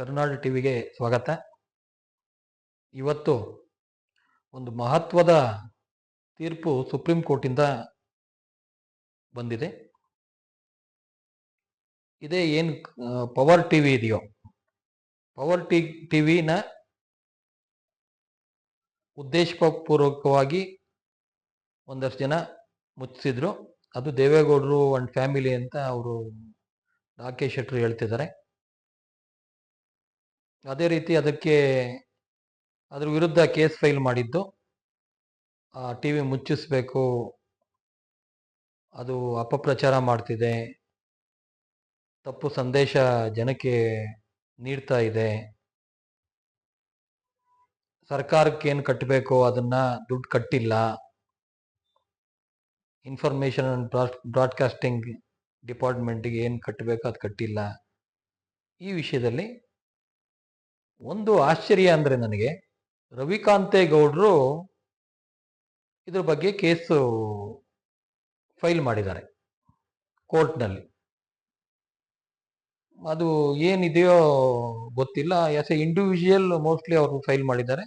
ಕರ್ನಾಡು ಟಿವಿಗೆ ಸ್ವಾಗತ. ಇವತ್ತು ಒಂದು ಮಹತ್ವದ ತೀರ್ಪು ಸುಪ್ರೀಂ ಕೋರ್ಟಿಂದ ಬಂದಿದೆ. ಇದೇ ಏನು ಪವರ್ ಟಿವಿ ಇದೆಯೋ, ಪವರ್ ಟಿ, ಟಿವಿನ ಉದ್ದೇಶಪೂರ್ವಕವಾಗಿ ಒಂದಷ್ಟು ಜನ ಮುಚ್ಚಿಸಿದ್ರು ಅದು ದೇವೇಗೌಡರು ಅಂಡ್ ಫ್ಯಾಮಿಲಿ ಅಂತ ಅವರು ರಾಕೇಶ್ ಶೆಟ್ಟರು ಹೇಳ್ತಿದ್ದಾರೆ. ಅದೇ ರೀತಿ ಅದಕ್ಕೆ ಅದ್ರ ವಿರುದ್ಧ ಕೇಸ್ ಫೈಲ್ ಮಾಡಿದ್ದು. ಆ ಟಿ ವಿ ಮುಚ್ಚಿಸ್ಬೇಕು. ಅದು ಅಪಪ್ರಚಾರ ಮಾಡ್ತಿದೆ. ತಪ್ಪು ಸಂದೇಶ ಜನಕ್ಕೆ ನೀಡ್ತಾ ಇದೆ. ಸರ್ಕಾರಕ್ಕೆ ಏನು ಕಟ್ಟಬೇಕು? ಅದನ್ನ ದುಡ್ಡು ಕಟ್ಟಿಲ್ಲ. ಇನ್ಫಾರ್ಮೇಶನ್ ಅಂಡ್ ಬ್ರಾಡ್ಕಾಸ್ಟಿಂಗ್ ಡಿಪಾರ್ಟ್ಮೆಂಟಿಗೆ ಏನು ಕಟ್ಟಬೇಕು ಅದು ಕಟ್ಟಿಲ್ಲ. ಈ ವಿಷಯದಲ್ಲಿ ಒಂದು ಆಶ್ಚರ್ಯ ಅಂದ್ರೆ ನನಗೆ ರವಿಕಾಂತೇಗೌಡರು ಇದ್ರ ಬಗ್ಗೆ ಕೇಸು ಫೈಲ್ ಮಾಡಿದ್ದಾರೆ ಕೋರ್ಟ್ನಲ್ಲಿ. ಅದು ಏನಿದೆಯೋ ಗೊತ್ತಿಲ್ಲ. ಎಸ್ ಎ ಇಂಡಿವಿಜುವಲ್ ಮೋಸ್ಟ್ಲಿ ಅವರು ಫೈಲ್ ಮಾಡಿದ್ದಾರೆ.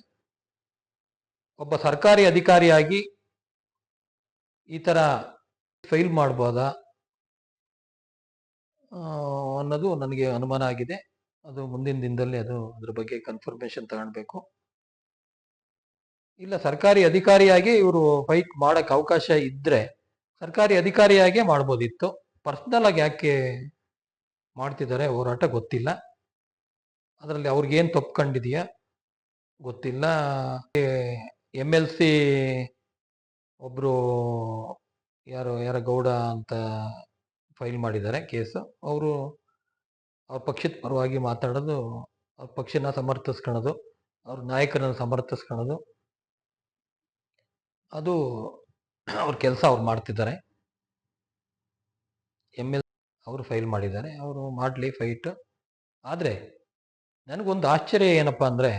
ಒಬ್ಬ ಸರ್ಕಾರಿ ಅಧಿಕಾರಿಯಾಗಿ ಈ ತರ ಫೈಲ್ ಮಾಡ್ಬೋದಾ? ಅನ್ನೋದು ನನಗೆ ಅನುಮಾನ ಆಗಿದೆ. ಅದು ಮುಂದಿನ ದಿನದಲ್ಲಿ ಅದು ಅದ್ರ ಬಗ್ಗೆ ಕನ್ಫರ್ಮೇಶನ್ ತಗೊಳ್ಬೇಕು. ಇಲ್ಲ, ಸರ್ಕಾರಿ ಅಧಿಕಾರಿಯಾಗಿ ಇವರು ಫೈಟ್ ಮಾಡಕ್ ಅವಕಾಶ ಇದ್ರೆ ಸರ್ಕಾರಿ ಅಧಿಕಾರಿಯಾಗೆ ಮಾಡ್ಬೋದಿತ್ತು. ಪರ್ಸ್ನಲ್ ಆಗಿ ಯಾಕೆ ಮಾಡ್ತಿದ್ದಾರೆ ಹೋರಾಟ ಗೊತ್ತಿಲ್ಲ. ಅದರಲ್ಲಿ ಅವ್ರಿಗೇನು ತಪ್ಪು ಕಂಡಿದೆಯಾ ಗೊತ್ತಿಲ್ಲ. ಎಂ ಎಲ್ ಸಿ ಒಬ್ರು ಯಾರು, ಯಾರ ಗೌಡ ಅಂತ ಫೈಲ್ ಮಾಡಿದ್ದಾರೆ ಕೇಸು. ಅವರು ಅವ್ರ ಪಕ್ಷದ ಪರವಾಗಿ ಮಾತಾಡೋದು, ಅವ್ರ ಪಕ್ಷನ ಸಮರ್ಥಿಸ್ಕೊಳೋದು ಅವ್ರ ನಾಯಕರನ್ನು ಸಮರ್ಥಿಸ್ಕೊಳೋದು ಅದು ಅವ್ರ ಕೆಲಸ ಅವ್ರು ಮಾಡ್ತಿದ್ದಾರೆ. ಎಂ ಎಲ್ ಅವರು ಫೈಲ್ ಮಾಡಿದ್ದಾರೆ, ಅವರು ಮಾಡಲಿ ಫೈಟ್. ಆದರೆ ನನಗೊಂದು ಆಶ್ಚರ್ಯ ಏನಪ್ಪಾ ಅಂದ್ರೆ,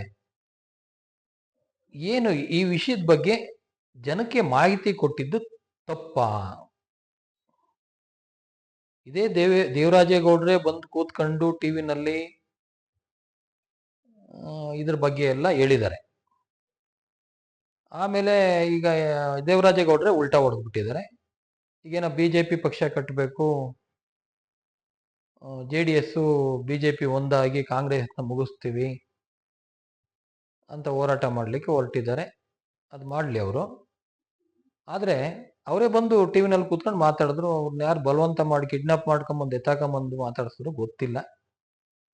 ಏನು ಈ ವಿಷಯದ ಬಗ್ಗೆ ಜನಕ್ಕೆ ಮಾಹಿತಿ ಕೊಟ್ಟಿದ್ದು ತಪ್ಪಾ? ಇದೇ ದೇವೇ, ದೇವರಾಜೇಗೌಡ್ರೆ ಬಂದು ಕೂತ್ಕೊಂಡು ಟಿವಿನಲ್ಲಿ ಇದ್ರ ಬಗ್ಗೆ ಎಲ್ಲ ಹೇಳಿದ್ದಾರೆ. ಆಮೇಲೆ ಈಗ, ದೇವರಾಜೇಗೌಡ್ರೆ ಉಲ್ಟಾ ಹೊಡೆದ್ಬಿಟ್ಟಿದ್ದಾರೆ. ಈಗೇನ ಬಿ ಜೆ ಪಿ ಪಕ್ಷ ಕಟ್ಟಬೇಕು J D S B J P ಒಂದಾಗಿ ಕಾಂಗ್ರೆಸ್ನ ಮುಗಿಸ್ತೀವಿ ಅಂತ ಹೋರಾಟ ಮಾಡಲಿಕ್ಕೆ ಹೊರಟಿದ್ದಾರೆ. ಅದು ಮಾಡಲಿ ಅವರು. ಆದರೆ ಅವರೇ ಬಂದು ಟಿ ವಿನಲ್ಲಿ ಕೂತ್ಕೊಂಡು ಮಾತಾಡಿದ್ರು. ಅವ್ರನ್ನ ಯಾರು ಬಲವಂತ ಮಾಡಿ ಕಿಡ್ನಾಪ್ ಮಾಡ್ಕೊಂಬಂದು ಎತ್ತಾಕೊಂಬಂದು ಮಾತಾಡಿಸಿದ್ರು ಗೊತ್ತಿಲ್ಲ.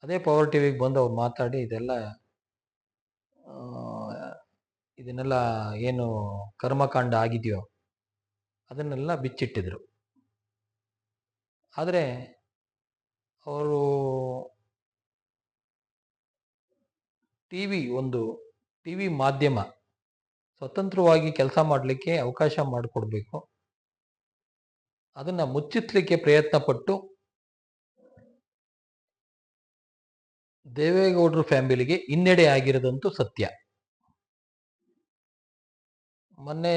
ಅದೇ ಪವರ್ ಟಿವಿಗೆ ಬಂದು ಅವ್ರು ಮಾತಾಡಿ ಇದೆಲ್ಲ ಇದನ್ನೆಲ್ಲ ಏನು ಕರ್ಮಕಾಂಡ ಆಗಿದೆಯೋ ಅದನ್ನೆಲ್ಲ ಬಿಚ್ಚಿಟ್ಟಿದ್ರು. ಆದರೆ ಅವರು ಟಿ ವಿ ಒಂದು ಟಿ ವಿ ಮಾಧ್ಯಮ ಸ್ವತಂತ್ರವಾಗಿ ಕೆಲಸ ಮಾಡಲಿಕ್ಕೆ ಅವಕಾಶ ಮಾಡಿಕೊಡ್ಬೇಕು. ಅದನ್ನು ಮುಚ್ಚಿಸ್ಲಿಕ್ಕೆ ಪ್ರಯತ್ನ ಪಟ್ಟು ದೇವೇಗೌಡರು ಫ್ಯಾಮಿಲಿಗೆ ಹಿನ್ನಡೆ ಆಗಿರೋದಂತೂ ಸತ್ಯ. ಮೊನ್ನೆ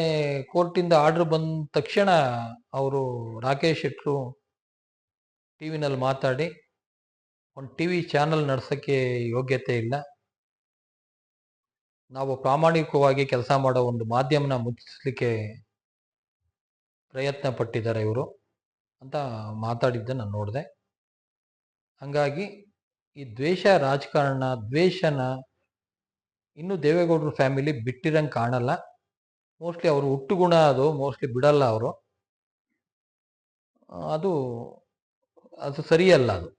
ಕೋರ್ಟಿಂದ ಆರ್ಡರ್ ಬಂದ ತಕ್ಷಣ ಅವರು ರಾಕೇಶ್ ಶೆಟ್ರು ಟಿವಿನಲ್ಲಿ ಮಾತಾಡಿ, ಒಂದು ಟಿವಿ ಚಾನಲ್ ನಡೆಸೋಕ್ಕೆ ಯೋಗ್ಯತೆ ಇಲ್ಲ. ನಾವು ಪ್ರಾಮಾಣಿಕವಾಗಿ ಕೆಲಸ ಮಾಡೋ ಒಂದು ಮಾಧ್ಯಮನ ಮುಚ್ಚಿಸ್ಲಿಕ್ಕೆ ಪ್ರಯತ್ನ ಪಟ್ಟಿದ್ದಾರೆ ಇವರು ಅಂತ ಮಾತಾಡಿದ್ದೆ ನಾನು ನೋಡಿದೆ. ಹಂಗಾಗಿ ಈ ದ್ವೇಷ ರಾಜಕಾರಣ, ದ್ವೇಷನ ಇನ್ನು ದೇವೇಗೌಡರ ಫ್ಯಾಮಿಲಿ ಬಿಟ್ಟಿರಂಗೆ ಕಾಣಲ್ಲ. ಮೋಸ್ಟ್ಲಿ ಅವರು ಹುಟ್ಟು ಗುಣ ಅದು ಮೋಸ್ಟ್ಲಿ ಬಿಡಲ್ಲ ಅವರು. ಅದು ಅದು ಸರಿಯಲ್ಲ ಅದು.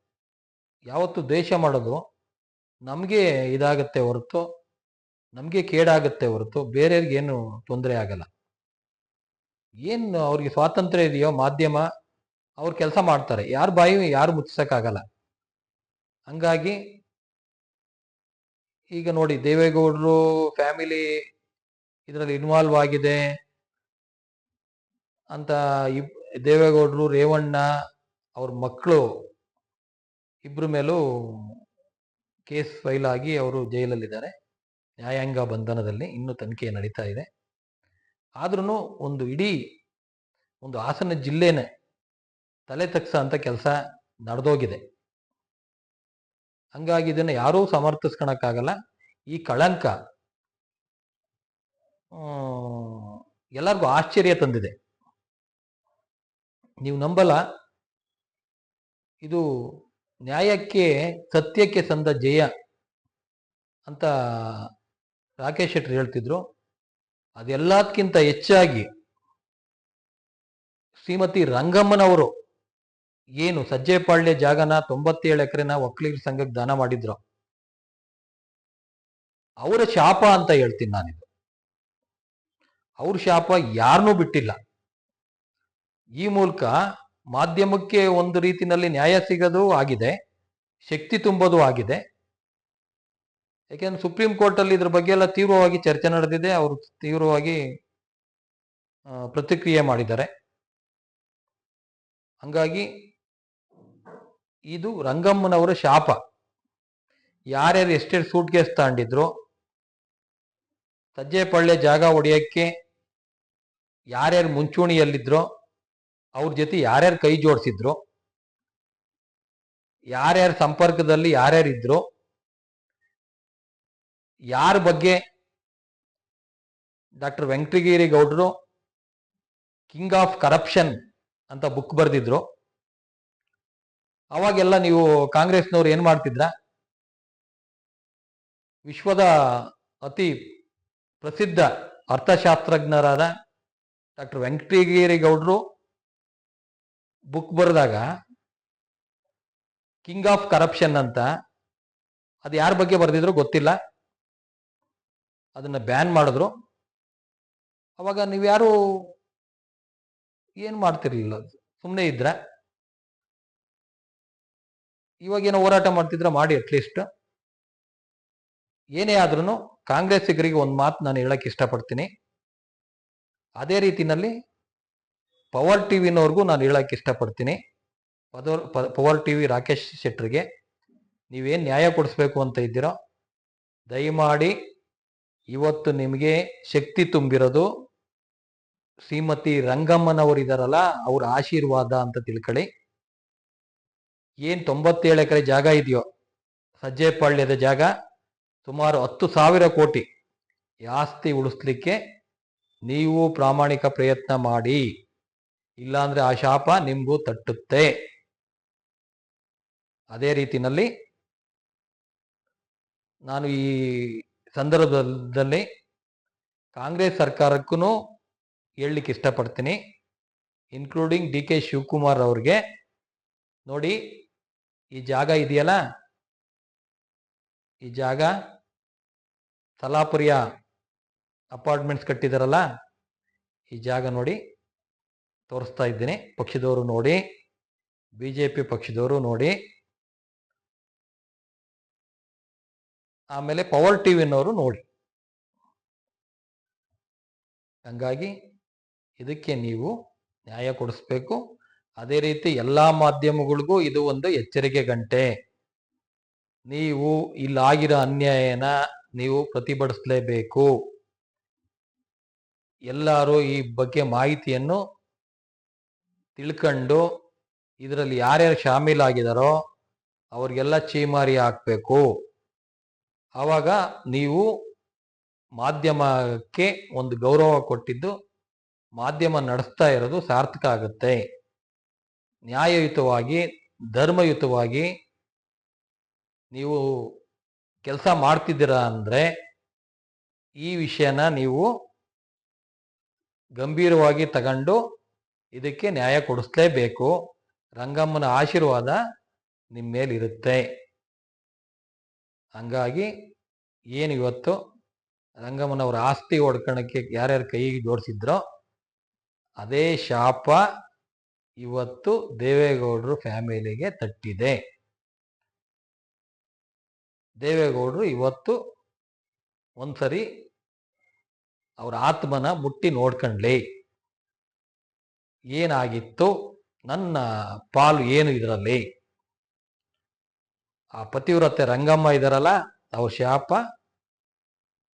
ಯಾವತ್ತು ದ್ವೇಷ ಮಾಡೋದು ನಮಗೆ ಇದಾಗತ್ತೆ ಹೊರತು ನಮಗೆ ಕೇಡಾಗುತ್ತೆ ಹೊರತು ಬೇರೆಯವ್ರಿಗೆ ಏನು ತೊಂದರೆ ಆಗಲ್ಲ. ಏನು ಅವ್ರಿಗೆ ಸ್ವಾತಂತ್ರ್ಯ ಇದೆಯೋ ಮಾಧ್ಯಮ ಅವ್ರು ಕೆಲಸ ಮಾಡ್ತಾರೆ. ಯಾರ ಬಾಯಿ ಯಾರು ಮುಚ್ಚಿಸೋಕ್ಕಾಗಲ್ಲ ಹಂಗಾಗಿ ಈಗ ನೋಡಿ ದೇವೇಗೌಡರು ಫ್ಯಾಮಿಲಿ ಇದರಲ್ಲಿ ಇನ್ವಾಲ್ವ್ ಆಗಿದೆ. ಅಂತ ಇಬ್ ದೇವೇಗೌಡರು, ರೇವಣ್ಣ ಅವ್ರ ಮಕ್ಕಳು ಇಬ್ರ ಮೇಲೂ ಕೇಸ್ ಫೈಲ್ ಆಗಿ ಅವರು ಜೈಲಲ್ಲಿದ್ದಾರೆ. ನ್ಯಾಯಾಂಗ ಬಂಧನದಲ್ಲಿ ಇನ್ನೂ ತನಿಖೆ ನಡೀತಾ ಇದೆ. ಆದ್ರೂ ಒಂದು ಇಡೀ ಒಂದು ಹಾಸನ ಜಿಲ್ಲೆನೇ ತಲೆ ತಗ್ಸ ಅಂತ ಕೆಲಸ ನಡೆದೋಗಿದೆ. ಹಂಗಾಗಿ ಇದನ್ನು ಯಾರೂ ಸಮರ್ಥಿಸ್ಕೊಳಕ್ಕಾಗಲ್ಲ ಈ ಕಳಂಕ ಎಲ್ಲರಿಗೂ ಆಶ್ಚರ್ಯ ತಂದಿದೆ. ನೀವು ನಂಬಲ್ಲ? ಇದು ನ್ಯಾಯಕ್ಕೆ ಸತ್ಯಕ್ಕೆ ಸಂದ ಜಯ ಅಂತ ರಾಕೇಶ್ ಶೆಟ್ಟಿ ಹೇಳ್ತಿದ್ರು ಅದೆಲ್ಲದಕ್ಕಿಂತ ಹೆಚ್ಚಾಗಿ ಶ್ರೀಮತಿ ರಂಗಮ್ಮನವರು ಏನು ಸಜ್ಜೆಪಾಳ್ಯ ಜಾಗನ ತೊಂಬತ್ತೇಳು ಎಕರೆನ ಒಕ್ಕಲಿಗರ ಸಂಘಕ್ಕೆ ದಾನ ಮಾಡಿದ್ರು. ಅವರ ಶಾಪ ಅಂತ ಹೇಳ್ತೀನಿ ನಾನಿದು. ಅವ್ರ ಶಾಪ ಯಾರನ್ನೂ ಬಿಟ್ಟಿಲ್ಲ. ಈ ಮೂಲಕ ಮಾಧ್ಯಮಕ್ಕೆ ಒಂದು ರೀತಿಯಲ್ಲಿ ನ್ಯಾಯ ಸಿಗೋದು ಆಗಿದೆ, ಶಕ್ತಿ ತುಂಬೋದು ಆಗಿದೆ. ಯಾಕೆಂದ್ರೆ ಸುಪ್ರೀಂ ಕೋರ್ಟ್ ಅಲ್ಲಿ ಇದ್ರ ಬಗ್ಗೆ ಎಲ್ಲ ತೀವ್ರವಾಗಿ ಚರ್ಚೆ ನಡೆದಿದೆ. ಅವರು ತೀವ್ರವಾಗಿ ಪ್ರತಿಕ್ರಿಯೆ ಮಾಡಿದ್ದಾರೆ. ಹಂಗಾಗಿ ಇದು ರಂಗಮ್ಮನವರ ಶಾಪ. ಯಾರ್ಯಾರು ಎಷ್ಟೆಷ್ಟು ಸೂಟ್ ಕೇಸ್ ತಗೊಂಡಿದ್ರು, ಸಜ್ಜೆಪಳ್ಳೆ ಜಾಗ ಹೊಡೆಯಕ್ಕೆ ಯಾರ್ಯಾರು ಮುಂಚೂಣಿಯಲ್ಲಿದ್ರೋ, ಅವ್ರ ಜೊತೆ ಯಾರ್ಯಾರು ಕೈ ಜೋಡಿಸಿದ್ರು, ಯಾರ್ಯಾರ ಸಂಪರ್ಕದಲ್ಲಿ ಯಾರ್ಯಾರು ಇದ್ರು ಯಾರ ಬಗ್ಗೆ? ಡಾಕ್ಟರ್ ವೆಂಕಟಗಿರಿ ಗೌಡರು ಕಿಂಗ್ ಆಫ್ ಕರಪ್ಷನ್ ಅಂತ ಬುಕ್ ಬರೆದಿದ್ರು. ಅವಾಗೆಲ್ಲ ನೀವು ಕಾಂಗ್ರೆಸ್ನವ್ರು ಏನು ಮಾಡ್ತಿದ್ರ? ವಿಶ್ವದ ಅತಿ ಪ್ರಸಿದ್ಧ ಅರ್ಥಶಾಸ್ತ್ರಜ್ಞರಾದ ಡಾಕ್ಟರ್ ವೆಂಕಟಗಿರಿ ಗೌಡರು ಬುಕ್ ಬರೆದಾಗ ಕಿಂಗ್ ಆಫ್ ಕರಪ್ಷನ್ ಅಂತ ಅದು ಯಾರ ಬಗ್ಗೆ ಬರೆದಿದ್ರು ಗೊತ್ತಿಲ್ಲ. ಅದನ್ನ ಬ್ಯಾನ್ ಮಾಡಿದ್ರು. ಅವಾಗ ನೀವ್ಯಾರು ಏನು ಮಾಡ್ತಿರ್ಲಿಲ್ಲ. ಸುಮ್ಮನೆ ಇವಾಗ ಏನೋ ಹೋರಾಟ ಮಾಡ್ತಿದ್ರೆ ಮಾಡಿ ಅಟ್ಲೀಸ್ಟ್ ಏನೇ ಆದ್ರೂ ಕಾಂಗ್ರೆಸ್ಸಿಗರಿಗೆ ಒಂದು ಮಾತು ನಾನು ಹೇಳಕ್ ಇಷ್ಟಪಡ್ತೀನಿ. ಅದೇ ರೀತಿನಲ್ಲಿ ಪವರ್ ಟಿವಿನವ್ರಿಗೂ ನಾನು ಹೇಳಕ್ ಇಷ್ಟಪಡ್ತೀನಿ. ಪದರ್ ಪವರ್ ಪವರ್ ಟಿವಿ ರಾಕೇಶ್ ಶೆಟ್ರಿಗೆ ನೀವೇನು ನ್ಯಾಯ ಕೊಡಿಸ್ಬೇಕು ಅಂತ ಇದ್ದೀರೋ, ದಯಮಾಡಿ ಇವತ್ತು ನಿಮಗೆ ಶಕ್ತಿ ತುಂಬಿರೋದು ಶ್ರೀಮತಿ ರಂಗಮ್ಮನವರಿದಾರಲ್ಲ ಅವ್ರ ಆಶೀರ್ವಾದ ಅಂತ ತಿಳ್ಕೊಳ್ಳಿ. ಏನ್ ತೊಂಬತ್ತೇಳು ಎಕರೆ ಜಾಗ ಇದೆಯೋ, ಸಜ್ಜೆಪಾಳ್ಯದ ಜಾಗ, ಸುಮಾರು ಹತ್ತು ಸಾವಿರ ಕೋಟಿ ಆಸ್ತಿ ಉಳಿಸ್ಲಿಕ್ಕೆ ನೀವು ಪ್ರಾಮಾಣಿಕ ಪ್ರಯತ್ನ ಮಾಡಿ. ಇಲ್ಲಾಂದ್ರೆ ಆ ಶಾಪ ನಿಮಗೂ ತಟ್ಟುತ್ತೆ. ಅದೇ ರೀತಿನಲ್ಲಿ ನಾನು ಈ ಸಂದರ್ಭದಲ್ಲಿ ಕಾಂಗ್ರೆಸ್ ಸರ್ಕಾರಕ್ಕೂ ಹೇಳಲಿಕ್ಕೆ ಇಷ್ಟಪಡ್ತೀನಿ. ಇನ್ಕ್ಲೂಡಿಂಗ್ ಡಿ ಕೆ ಶಿವಕುಮಾರ್ ಅವ್ರಿಗೆ. ನೋಡಿ, ಈ ಜಾಗ ಇದೆಯಲ್ಲ? ಈ ಜಾಗ ಸಲಾಪುರಿಯ ಅಪಾರ್ಟ್ಮೆಂಟ್ಸ್ ಕಟ್ಟಿದಾರಲ್ಲ? ಈ ಜಾಗ ನೋಡಿ, ತೋರಿಸ್ತಾ ಇದ್ದೀನಿ. ಪಕ್ಷದವರು ನೋಡಿ ಬಿ ಜೆ ಪಿ ಪಕ್ಷದವರು ನೋಡಿ. ಆಮೇಲೆ ಪವರ್ ಟಿವಿನವರು ನೋಡಿ. ಹಂಗಾಗಿ ಇದಕ್ಕೆ ನೀವು ನ್ಯಾಯ ಕೊಡಿಸ್ಬೇಕು. ಅದೇ ರೀತಿ ಎಲ್ಲಾ ಮಾಧ್ಯಮಗಳಿಗೂ ಇದು ಒಂದು ಎಚ್ಚರಿಕೆ ಗಂಟೆ. ನೀವು ಇಲ್ಲಾಗಿರೋ ಅನ್ಯಾಯನ ನೀವು ಪ್ರತಿಭಟಿಸಲೇಬೇಕು. ಎಲ್ಲರೂ ಈ ಬಗ್ಗೆ ಮಾಹಿತಿಯನ್ನು ತಿಳ್ಕೊಂಡು ಇದರಲ್ಲಿ ಯಾರ್ಯಾರು ಶಾಮೀಲಾಗಿದಾರೋ ಅವ್ರಿಗೆಲ್ಲ ಚೀಮಾರಿ ಹಾಕ್ಬೇಕು. ಆವಾಗ ನೀವು ಮಾಧ್ಯಮಕ್ಕೆ ಒಂದು ಗೌರವ ಕೊಟ್ಟಿದ್ದು ಮಾಧ್ಯಮ ನಡೆಸ್ತಾ ಇರೋದು ಸಾರ್ಥಕ ಆಗುತ್ತೆ. ನ್ಯಾಯಯುತವಾಗಿ, ಧರ್ಮಯುತವಾಗಿ ನೀವು ಕೆಲಸ ಮಾಡ್ತಿದ್ದೀರಾ ಅಂದರೆ ಈ ವಿಷಯನ ನೀವು ಗಂಭೀರವಾಗಿ ತಗೊಂಡು ಇದಕ್ಕೆ ನ್ಯಾಯ ಕೊಡಿಸ್ಲೇಬೇಕು. ರಂಗಮ್ಮನ ಆಶೀರ್ವಾದ ನಿಮ್ಮ ಮೇಲಿರುತ್ತೆ ಹಂಗಾಗಿ ಏನು ಇವತ್ತು ರಂಗಮ್ಮನವರ ಆಸ್ತಿ ಒಡ್ಕಣಕ್ಕೆ ಯಾರ್ಯಾರು ಕೈಗೆ ಜೋಡಿಸಿದ್ರೋ ಅದೇ ಶಾಪ ಇವತ್ತು ದೇವೇಗೌಡರು ಫ್ಯಾಮಿಲಿಗೆ ತಟ್ಟಿದೆ. ದೇವೇಗೌಡರು ಇವತ್ತು ಒಂದ್ಸರಿ ಅವ್ರ ಆತ್ಮನ ಮುಟ್ಟಿ ನೋಡ್ಕೊಳ್ಳಿ ಏನಾಗಿತ್ತು? ನನ್ನ ಪಾಲು ಏನು ಇದರಲ್ಲಿ? ಆ ಪತಿವ್ರತೆ ರಂಗಮ್ಮ ಇದಾರಲ್ಲ ಅವ್ರ ಶಾಪ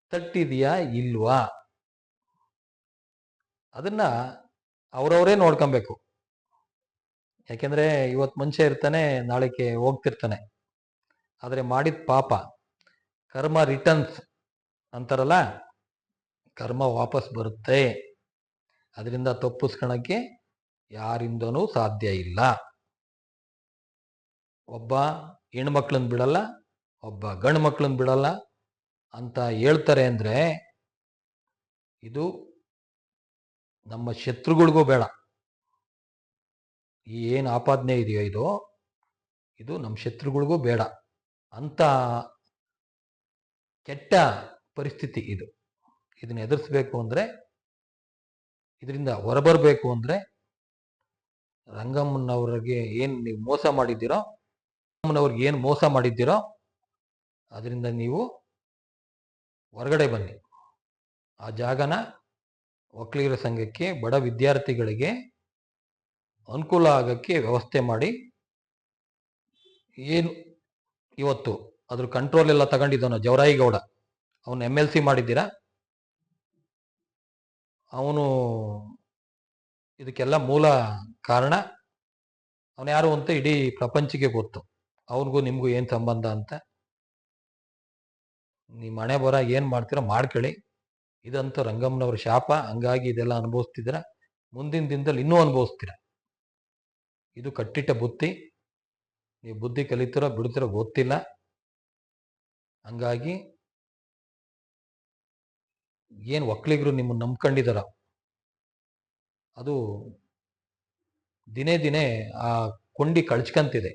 ತಟ್ಟಿದೆಯಾ ಇಲ್ವಾ? ಅದನ್ನ ಅವ್ರವರೇ ನೋಡ್ಕೊಬೇಕು. ಯಾಕೆಂದ್ರೆ ಇವತ್ತು ಮುಂಚೆ ಇರ್ತಾನೆ, ನಾಳೆಗೆ ಹೋಗ್ತಿರ್ತಾನೆ. ಆದರೆ ಮಾಡಿದ ಪಾಪ. ಕರ್ಮ ರಿಟರ್ನ್ಸ್ ಅಂತಾರಲ್ಲ, ಕರ್ಮ ವಾಪಸ್ ಬರುತ್ತೆ. ಅದರಿಂದ ತಪ್ಪಿಸ್ಕೊಳಕ್ಕೆ ಯಾರಿಂದನೂ ಸಾಧ್ಯ ಇಲ್ಲ. ಒಬ್ಬ ಹೆಣ್ಮಕ್ಳನ್ನ ಬಿಡಲ್ಲ, ಒಬ್ಬ ಗಂಡು ಮಕ್ಳನ್ನ ಬಿಡಲ್ಲ ಅಂತ ಹೇಳ್ತಾರೆ ಅಂದ್ರೆ ಇದು ನಮ್ಮ ಶತ್ರುಗಳಿಗೂ ಬೇಡ. ಈ ಏನು ಆಪಾದನೆ ಇದೆಯೋ ಇದು ಇದು ನಮ್ಮ ಶತ್ರುಗಳಿಗೂ ಬೇಡ ಅಂತ ಕೆಟ್ಟ ಪರಿಸ್ಥಿತಿ ಇದು. ಇದನ್ನ ಎದುರಿಸ್ಬೇಕು ಅಂದ್ರೆ, ಇದರಿಂದ ಹೊರಬರಬೇಕು ಅಂದ್ರೆ ರಂಗಮ್ಮನವ್ರಿಗೆ ಏನು ನೀವು ಮೋಸ ಮಾಡಿದ್ದೀರೋ ರಂಗಮ್ಮನವ್ರಿಗೆ ಏನು ಮೋಸ ಮಾಡಿದ್ದೀರೋ ಅದರಿಂದ ನೀವು ಹೊರಗಡೆ ಬನ್ನಿ. ಆ ಜಾಗನ ಒಕ್ಕಲಿಗರ ಸಂಘಕ್ಕೆ, ಬಡ ವಿದ್ಯಾರ್ಥಿಗಳಿಗೆ ಅನುಕೂಲ ಆಗಕ್ಕೆ ವ್ಯವಸ್ಥೆ ಮಾಡಿ. ಏನು ಇವತ್ತು ಅದ್ರ ಕಂಟ್ರೋಲ್ ಎಲ್ಲ ತಗೊಂಡಿದ್ದವನು ಜವರಾಯಿಗೌಡ. ಅವನು ಎಂ ಎಲ್ ಸಿ ಮಾಡಿದ್ದೀರಾ? ಅವನು ಇದಕ್ಕೆಲ್ಲ ಮೂಲ ಕಾರಣ. ಅವನು ಯಾರು ಅಂತ ಇಡೀ ಪ್ರಪಂಚಕ್ಕೆ ಗೊತ್ತು. ಅವ್ರಿಗೂ ನಿಮಗೂ ಏನು ಸಂಬಂಧ ಅಂತ? ನಿಮ್ಮ ಮನೆ ಬರ ಏನು ಮಾಡ್ತೀರೋ ಮಾಡ್ಕೊಳ್ಳಿ ಇದಂತೂ ರಂಗಮ್ಮನವ್ರ ಶಾಪ. ಹಂಗಾಗಿ ಇದೆಲ್ಲ ಅನುಭವಿಸ್ತಿದ್ರ ಮುಂದಿನ ದಿನದಲ್ಲಿ ಇನ್ನೂ ಅನುಭವಿಸ್ತೀರ. ಇದು ಕಟ್ಟಿಟ್ಟ ಬುತ್ತಿ. ನೀವು ಬುದ್ಧಿ ಕಲಿತಿರೋ ಬಿಡ್ತಿರೋ ಗೊತ್ತಿಲ್ಲ. ಹಂಗಾಗಿ ಏನು ಒಕ್ಕಲಿಗರು ನಿಮ್ಮನ್ನು ನಂಬ್ಕೊಂಡಿದಾರ, ಅದು ದಿನೇ ದಿನೇ ಆ ಕೊಂಡಿ ಕಳ್ಚ್ಕಂತಿದೆ.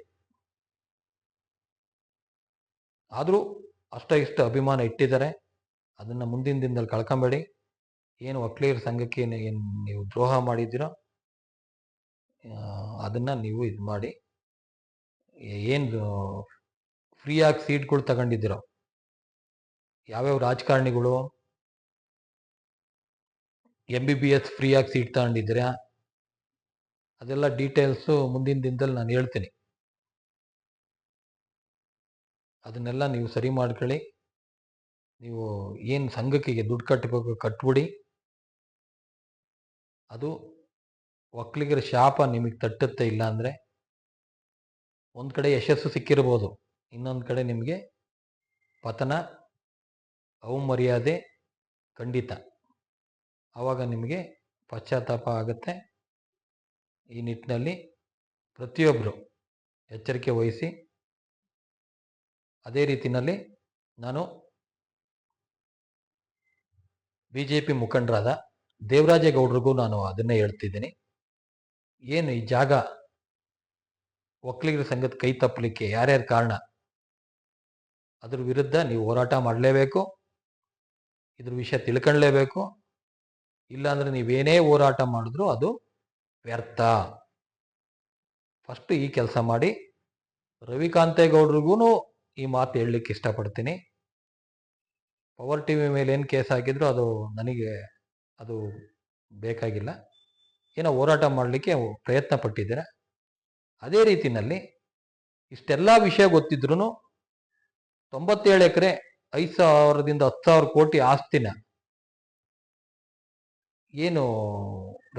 ಆದರೂ ಅಷ್ಟ ಇಷ್ಟ ಅಭಿಮಾನ ಇಟ್ಟಿದ್ದಾರೆ. ಅದನ್ನು ಮುಂದಿನ ದಿನದಲ್ಲಿ ಕಳ್ಕೊಬೇಡಿ. ಏನು ವಕೀಲರ ಸಂಘಕ್ಕೆ ಏನು ನೀವು ದ್ರೋಹ ಮಾಡಿದ್ದೀರೋ? ಅದನ್ನು ನೀವು ಇದು ಮಾಡಿ. ಏನು ಫ್ರೀಯಾಗಿ ಸೀಟ್ಗಳು ತಗೊಂಡಿದ್ದೀರೋ? ಯಾವ್ಯಾವ ರಾಜಕಾರಣಿಗಳು? ಎಂ ಬಿ ಬಿ ಎಸ್ ಫ್ರೀಯಾಗಿ ಸೀಟ್ ತಗೊಂಡಿದ್ದೀರಾ? ಅದೆಲ್ಲ ಡೀಟೇಲ್ಸು ಮುಂದಿನ ದಿನದಲ್ಲಿ ನಾನು ಹೇಳ್ತೀನಿ. ಅದನ್ನೆಲ್ಲ ನೀವು ಸರಿ ಮಾಡ್ಕೊಳ್ಳಿ. ನೀವು ಏನು ಸಂಘಕ್ಕೆ ದುಡ್ಡು ಕಟ್ಟಬೇಕು ಕಟ್ಬಿಡಿ. ಅದು ಒಕ್ಕಲಿಗರ ಶಾಪ ನಿಮಗೆ ತಟ್ಟುತ್ತೆ ಇಲ್ಲ ಅಂದರೆ ಒಂದು ಕಡೆ ಯಶಸ್ಸು ಸಿಕ್ಕಿರ್ಬೋದು. ಇನ್ನೊಂದು ಕಡೆ ನಿಮಗೆ ಪತನ, ಅವಮರ್ಯಾದೆ ಖಂಡಿತ. ಆವಾಗ ನಿಮಗೆ ಪಶ್ಚಾತ್ತಾಪ ಆಗುತ್ತೆ. ಈ ನಿಟ್ಟಿನಲ್ಲಿ ಪ್ರತಿಯೊಬ್ಬರು ಎಚ್ಚರಿಕೆ ವಹಿಸಿ ಅದೇ ರೀತಿಯಲ್ಲಿ ನಾನು ಬಿ ಜೆ ಪಿ ಮುಖಂಡರಾದ ದೇವರಾಜೇಗೌಡರಿಗೂ ನಾನು ಅದನ್ನೇ ಹೇಳ್ತಿದ್ದೀನಿ. ಏನು ಈ ಜಾಗ ಒಕ್ಕಲಿಗರ ಸಂಘದ ಕೈ ತಪ್ಪಲಿಕ್ಕೆ ಯಾರ್ಯಾರು ಕಾರಣ? ಅದ್ರ ವಿರುದ್ಧ ನೀವು ಹೋರಾಟ ಮಾಡಲೇಬೇಕು. ಇದ್ರ ವಿಷಯ ತಿಳ್ಕೊಳ್ಳೇಬೇಕು ಇಲ್ಲಾಂದ್ರೆ ನೀವೇನೇ ಹೋರಾಟ ಮಾಡಿದ್ರು ಅದು ವ್ಯರ್ಥ. ಫಸ್ಟ್ ಈ ಕೆಲಸ ಮಾಡಿ ರವಿಕಾಂತೇಗೌಡ್ರಿಗೂ ಈ ಮಾತು ಹೇಳಲಿಕ್ಕೆ ಇಷ್ಟಪಡ್ತೀನಿ. ಪವರ್ ಟಿ ವಿ ಮೇಲೆ ಏನು ಕೇಸ್ ಹಾಕಿದ್ರು ಅದು ನನಗೆ ಅದು ಬೇಕಾಗಿಲ್ಲ. ಏನೋ ಹೋರಾಟ ಮಾಡಲಿಕ್ಕೆ ಪ್ರಯತ್ನ ಪಟ್ಟಿದ್ದೀರ ಅದೇ ರೀತಿಯಲ್ಲಿ ಇಷ್ಟೆಲ್ಲ ವಿಷಯ ಗೊತ್ತಿದ್ರು ತೊಂಬತ್ತೇಳು ಎಕರೆ ಐದು ಸಾವಿರದಿಂದ ಹತ್ತು ಸಾವಿರ ಕೋಟಿ ಆಸ್ತಿನ ಏನು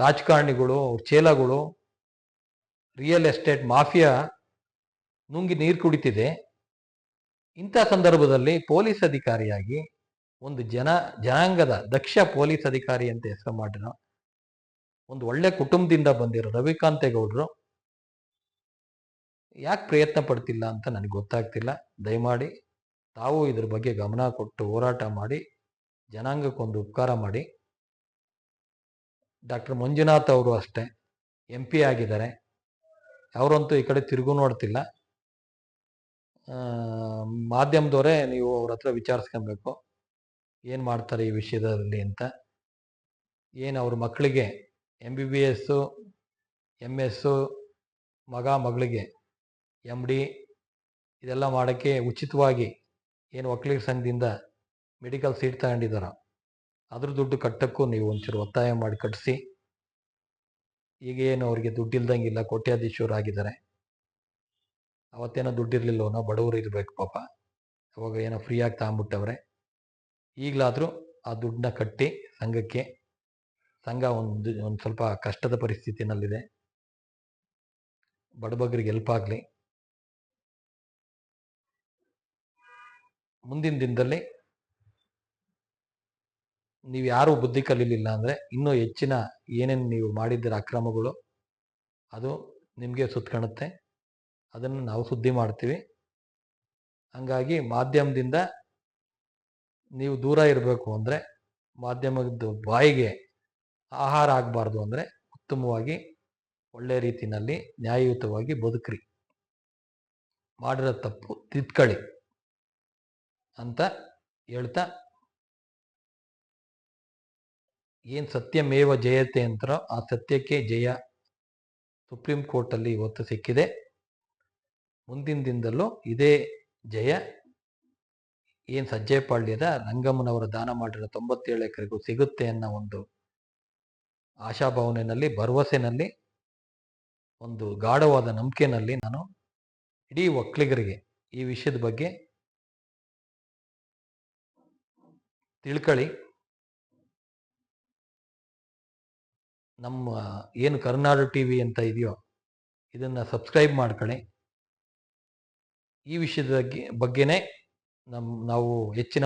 ರಾಜಕಾರಣಿಗಳು, ಚೇಲಗಳು ರಿಯಲ್ ಎಸ್ಟೇಟ್ ಮಾಫಿಯಾ ನುಂಗಿ ನೀರು ಕುಡಿತಿದೆ. ಇಂಥ ಸಂದರ್ಭದಲ್ಲಿ ಪೊಲೀಸ್ ಅಧಿಕಾರಿಯಾಗಿ ಒಂದು ಜನ, ಜನಾಂಗದ ದಕ್ಷ ಪೊಲೀಸ್ ಅಧಿಕಾರಿ ಅಂತ ಹೆಸರು ಮಾಡಿರೋ ಒಂದು ಒಳ್ಳೆ ಕುಟುಂಬದಿಂದ ಬಂದಿರೋ ರವಿಕಾಂತೇಗೌಡರು ಯಾಕೆ ಪ್ರಯತ್ನ ಪಡ್ತಿಲ್ಲ ಅಂತ ನನಗೆ ಗೊತ್ತಾಗ್ತಿಲ್ಲ. ದಯಮಾಡಿ ತಾವು ಇದ್ರ ಬಗ್ಗೆ ಗಮನ ಕೊಟ್ಟು ಹೋರಾಟ ಮಾಡಿ, ಜನಾಂಗಕ್ಕೊಂದು ಉಪಕಾರ ಮಾಡಿ. ಡಾಕ್ಟರ್ ಮಂಜುನಾಥ್ ಅವರು ಅಷ್ಟೇ ಎಂ ಪಿ ಆಗಿದ್ದಾರೆ. ಅವರಂತೂ ಈ ಕಡೆ ತಿರುಗು ನೋಡ್ತಿಲ್ಲ. ಮಾಧ್ಯಮದವರೇ ನೀವು ಅವ್ರ ಹತ್ರ ವಿಚಾರಿಸ್ಕೊಬೇಕು. ಏನು ಮಾಡ್ತಾರೆ ಈ ವಿಷಯದಲ್ಲಿ ಅಂತ. ಏನು ಅವ್ರ ಮಕ್ಕಳಿಗೆ M B B S M S ಮಗ, ಮಗಳಿಗೆ ಎಂ ಡಿ ಇದೆಲ್ಲ ಮಾಡೋಕ್ಕೆ ಉಚಿತವಾಗಿ ಏನು ಒಕ್ಕಲಿಗ ಸಂಘದಿಂದ ಮೆಡಿಕಲ್ ಸೀಟ್ ತಗೊಂಡಿದ್ದಾರೋ ಅದ್ರ ದುಡ್ಡು ಕಟ್ಟಕ್ಕೂ ನೀವು ಒಂಚೂರು ಒತ್ತಾಯ ಮಾಡಿ ಕಟ್ಟಿಸಿ ಈಗ ಏನು ಅವ್ರಿಗೆ ದುಡ್ಡು ಇಲ್ದಂಗಿಲ್ಲ ಕೋಟ್ಯಾಧೀಶರಾಗಿದ್ದಾರೆ ಅವತ್ತೇನೋ ನಾವು ಬಡವರು ಇರಬೇಕು ಪಾಪ. ಅವಾಗ ಏನೋ ಫ್ರೀಯಾಗಿ ತಗೊಂಬಿಟ್ಟವ್ರೆ ಈಗಲಾದರೂ ಆ ದುಡ್ಡನ್ನ ಕಟ್ಟಿ ಸಂಘಕ್ಕೆ, ಸಂಘ ಒಂದು ಒಂದು ಸ್ವಲ್ಪ ಕಷ್ಟದ ಪರಿಸ್ಥಿತಿನಲ್ಲಿದೆ. ಬಡಬಗ್ರಿಗೆ ಹೆಲ್ಪ್ ಆಗಲಿ. ಮುಂದಿನ ದಿನದಲ್ಲಿ ನೀವು ಯಾರು ಬುದ್ಧಿ ಕಲೀಲಿಲ್ಲ ಅಂದರೆ ಇನ್ನೂ ಹೆಚ್ಚಿನ ಏನೇನು ನೀವು ಮಾಡಿದ್ದೀರ ಅಕ್ರಮಗಳು, ಅದು ನಿಮಗೆ ಸುತ್ಕೊಳುತ್ತೆ ಅದನ್ನು ನಾವು ಸುದ್ದಿ ಮಾಡ್ತೀವಿ. ಹಂಗಾಗಿ ಮಾಧ್ಯಮದಿಂದ ನೀವು ದೂರ ಇರಬೇಕು ಅಂದರೆ ಮಾಧ್ಯಮದ ಬಾಯಿಗೆ ಆಹಾರ ಆಗಬಾರ್ದು ಅಂದರೆ ಉತ್ತಮವಾಗಿ ಒಳ್ಳೆ ರೀತಿಯಲ್ಲಿ ನ್ಯಾಯಯುತವಾಗಿ ಬದುಕ್ರಿ. ಮಾಡಿರೋ ತಪ್ಪು ತಿದ್ಕೊಳ್ಳಿ ಅಂತ ಹೇಳ್ತಾ ಏನು ಸತ್ಯಮೇವ ಜಯತೆ ಅಂತಾರೋ ಆ ಸತ್ಯಕ್ಕೆ ಜಯ ಸುಪ್ರೀಂ ಕೋರ್ಟಲ್ಲಿ ಇವತ್ತು ಸಿಕ್ಕಿದೆ. ಮುಂದಿನ ದಿನದಲ್ಲೂ ಇದೇ ಜಯ. ಏನು ಸಜ್ಜೆಪಾಳ್ಯದ ರಂಗಮ್ಮನವರ ದಾನ ಮಾಡಿರೋ ತೊಂಬತ್ತೇಳು ಎಕರೆಗೂ ಸಿಗುತ್ತೆ ಅನ್ನೋ ಒಂದು ಆಶಾಭಾವನೆಯಲ್ಲಿ, ಭರವಸೆನಲ್ಲಿ, ಒಂದು ಗಾಢವಾದ ನಂಬಿಕೆನಲ್ಲಿ ನಾನು ಇಡೀ ಒಕ್ಕಲಿಗರಿಗೆ ಈ ವಿಷಯದ ಬಗ್ಗೆ ತಿಳ್ಕೊಳ್ಳಿ ನಮ್ಮ ಏನು ಕರ್ನಾಡು ಟಿ ವಿ ಅಂತ ಇದೆಯೋ ಇದನ್ನು ಸಬ್ಸ್ಕ್ರೈಬ್ ಮಾಡ್ಕೊಳ್ಳಿ ಈ ವಿಷಯದ ಬಗ್ಗೆ ಬಗ್ಗೆನೇ ನಮ್ಮ ನಾವು ಹೆಚ್ಚಿನ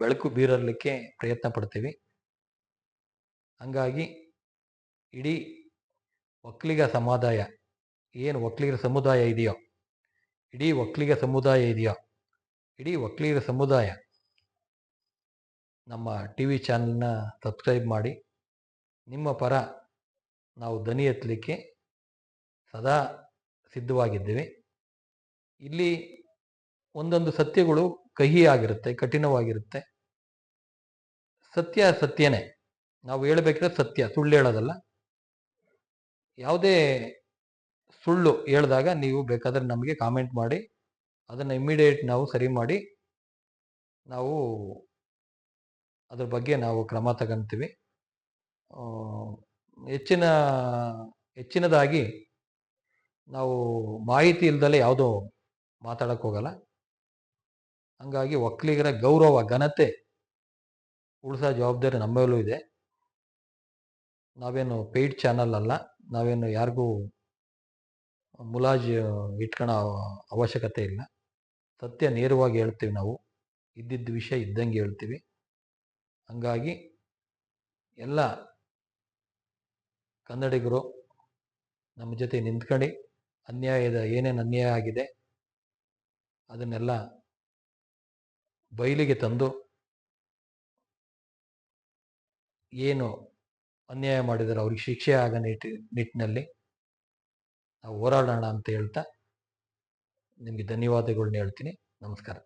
ಬೆಳಕು ಬೀರಲಿಕ್ಕೆ ಪ್ರಯತ್ನ ಪಡ್ತೀವಿ. ಹಂಗಾಗಿ ಇಡೀ ಒಕ್ಕಲಿಗ ಸಮುದಾಯ, ಏನು ಒಕ್ಕಲಿಗರ ಸಮುದಾಯ ಇದೆಯೋ, ಇಡೀ ಒಕ್ಕಲಿಗ ಸಮುದಾಯ ಇದೆಯೋ, ಇಡೀ ಒಕ್ಕಲಿಗರ ಸಮುದಾಯ ನಮ್ಮ ಟಿ ವಿ ಚಾನಲ್ನ ಸಬ್ಸ್ಕ್ರೈಬ್ ಮಾಡಿ, ನಿಮ್ಮ ಪರ ನಾವು ದನಿ ಎತ್ತಲಿಕ್ಕೆ ಸದಾ ಸಿದ್ಧವಾಗಿದ್ದೇವೆ. ಇಲ್ಲಿ ಒಂದೊಂದು ಸತ್ಯಗಳು ಕಹಿ ಆಗಿರುತ್ತೆ ಕಠಿಣವಾಗಿರುತ್ತೆ. ಸತ್ಯ ಸತ್ಯನೇ. ನಾವು ಹೇಳಬೇಕಿದ್ರೆ ಸತ್ಯ, ಸುಳ್ಳು ಹೇಳೋದಲ್ಲ. ಯಾವುದೇ ಸುಳ್ಳು ಹೇಳಿದಾಗ ನೀವು ಬೇಕಾದ್ರೆ ನಮಗೆ ಕಾಮೆಂಟ್ ಮಾಡಿ, ಅದನ್ನು ಇಮ್ಮಿಡಿಯೇಟ್ ನಾವು ಸರಿ ಮಾಡಿ, ನಾವು ಅದ್ರ ಬಗ್ಗೆ ನಾವು ಕ್ರಮ ತಗೊಂತೀವಿ. ಹೆಚ್ಚಿನ, ಹೆಚ್ಚಿನದಾಗಿ ನಾವು ಮಾಹಿತಿ ಇಲ್ದಲೆ ಯಾವುದೋ ಮಾತಾಡಕ್ಕೆ ಹೋಗಲ್ಲ. ಹಂಗಾಗಿ ಒಕ್ಕಲಿಗರ ಗೌರವ, ಘನತೆ ಉಳಿಸೋ ಜವಾಬ್ದಾರಿ ನಮ್ಮ ಮೇಲೂ ಇದೆ. ನಾವೇನು ಪೇಯ್ಡ್ ಚಾನಲ್ ಅಲ್ಲ, ನಾವೇನು ಯಾರಿಗೂ ಮುಲಾಜ್ ಇಟ್ಕೊಳ್ಳೋ ಅವಶ್ಯಕತೆ ಇಲ್ಲ. ಸತ್ಯ ನೇರವಾಗಿ ಹೇಳ್ತೀವಿ ನಾವು. ಇದ್ದಿದ್ದ ವಿಷಯ ಇದ್ದಂಗೆ ಹೇಳ್ತೀವಿ. ಹಂಗಾಗಿ ಎಲ್ಲ ಕನ್ನಡಿಗರು ನಮ್ಮ ಜೊತೆ ನಿಂತ್ಕೊಂಡು, ಅನ್ಯಾಯದ ಏನೇನು ಅನ್ಯಾಯ ಆಗಿದೆ ಅದನ್ನೆಲ್ಲ ಬಯಲಿಗೆ ತಂದು ಏನು ಅನ್ಯಾಯ ಮಾಡಿದರೆ ಅವ್ರಿಗೆ ಶಿಕ್ಷೆ ಆಗ ನಿಟ್ಟಿ, ನಿಟ್ಟಿನಲ್ಲಿ ನಾವು ಹೋರಾಡೋಣ ಅಂತ ಹೇಳ್ತಾ ನಿಮಗೆ ಧನ್ಯವಾದಗಳನ್ನ ಹೇಳ್ತೀನಿ. ನಮಸ್ಕಾರ.